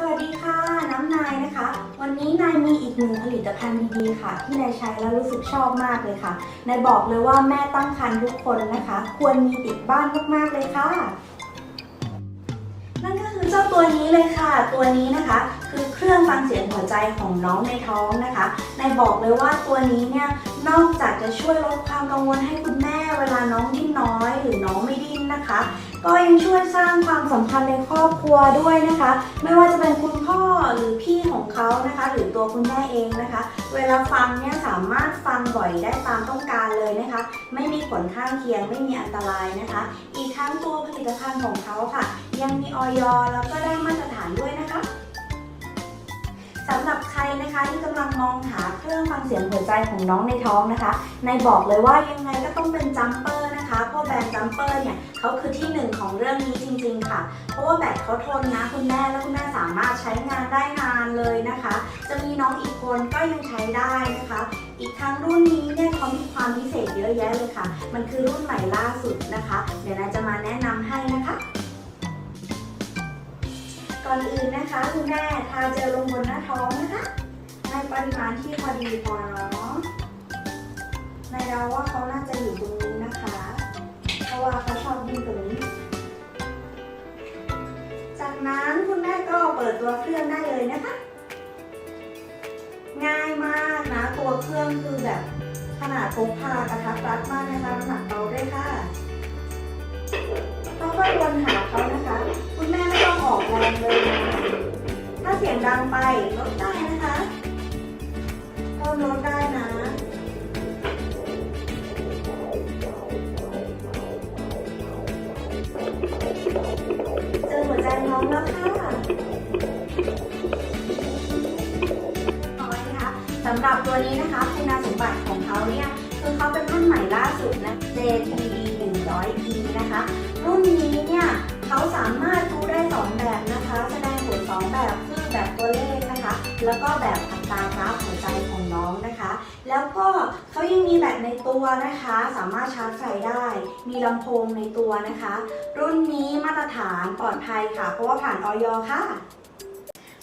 สวัสดีค่ะ น้ำนายนะคะ วันนี้นายมีอีกหนึ่งผลิตภัณฑ์ดีๆค่ะ ที่นายใช้แล้วรู้สึกชอบมากเลยค่ะ นายบอกเลยว่าแม่ตั้งครรภ์ทุกคนนะคะ ควรมีติดบ้านมากๆเลยค่ะ นั่นก็คือเจ้าตัวนี้เลยค่ะ ตัวนี้นะคะคือเครื่องฟังเสียงหัวใจของน้องในท้องนะคะ นายบอกเลยว่าตัวนี้เนี่ยนอกจากจะช่วยลดความกังวลให้คุณแม่ เวลาน้องดิ้นน้อย หรือน้องไม่ดิ้นนะคะ ก็ยังช่วยสร้างความสัมพันธ์ในครอบครัวด้วยนะคะ ไม่ว่าจะเป็นคุณพ่อหรือพี่ของเขานะคะ หรือตัวคุณแม่เองนะคะ เวลาฟังเนี่ยสามารถฟังบ่อยได้ตามต้องการเลยนะคะ ไม่มีผลข้างเคียงไม่มีอันตรายนะคะ อีกทั้งตัวผลิตภัณฑ์ของเขาค่ะ ยังมีออยแล้วก็ได้มาตรฐานด้วยนะคะ สำหรับใครนะคะที่กำลังมองหาเครื่องฟังเสียงหัวใจของน้องในท้องนะคะนายบอกเลยว่ายังไงก็ต้องเป็นจัมเปอร์นะคะเพราะแบรนด์จัมเปอร์เนี่ยเขาคือที่หนึ่งของเรื่องนี้จริงๆค่ะ เพราะว่าแบตเขาทนนะคุณแม่และคุณแม่สามารถใช้งานได้นานเลยนะคะ จะมีน้องอีกคนก็ยังใช้ได้นะคะ อีกทั้งรุ่นนี้เนี่ยเขามีความพิเศษเยอะแยะเลยค่ะ มันคือรุ่นใหม่ล่าสุดนะคะ เดี๋ยวนาจะมาแนะนำให้ ก่อนอื่นนะคะคุณแม่ทาเจลลงบนหน้าท้องนะคะ ในปริมาณที่พอดีพอเนาะในเดาว่าเขาน่าจะอยู่ตรงนี้นะคะ เพราะว่าเขาชอบดิ้นตรงนี้ จากนั้นคุณแม่ก็เปิดตัวเครื่องได้เลยนะคะ ง่ายมากนะตัวเครื่องคือแบบขนาดพกพากระทัดรัดมากนะคะน้ำหนักเบาด้วยค่ะ ดังไปลดได้นะคะเพิ่มลดได้นะเจอหัวใจน้องแล้วค่ะน้อยนะคะสำหรับตัวนี้นะคะคุณสมบัติของเขาเนี่ยคือเขาเป็นรุ่นใหม่ล่าสุดนะ JTD 100E นะคะ รุ่นนี้เนี่ยเขาสามารถ แล้วก็แบบอัตรากราฟหัวใจของน้องนะคะ แล้วก็เขายังมีแบบในตัวนะคะ สามารถชาร์จไฟได้ มีลำโพงในตัวนะคะ รุ่นนี้มาตรฐานปลอดภัยค่ะ เพราะว่าผ่านออยค่ะ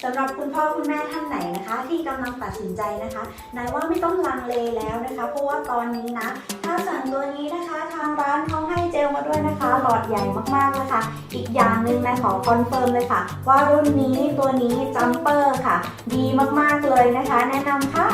สำหรับคุณพ่อคุณแม่ท่านไหนนะคะ ที่กำลังตัดสินใจนะคะนายว่าไม่ต้องลังเลแล้วนะคะ เพราะว่าตอนนี้นะถ้าสั่งตัวนี้นะคะทางร้านเขาให้เจลมาด้วยนะคะหลอดใหญ่มากๆนะคะ อีกอย่างหนึ่งนายขอคอนเฟิร์มเลยค่ะ ว่ารุ่นนี้ตัวนี้จัมเปอร์ค่ะ ดีมากๆเลยนะคะ แนะนำค่ะ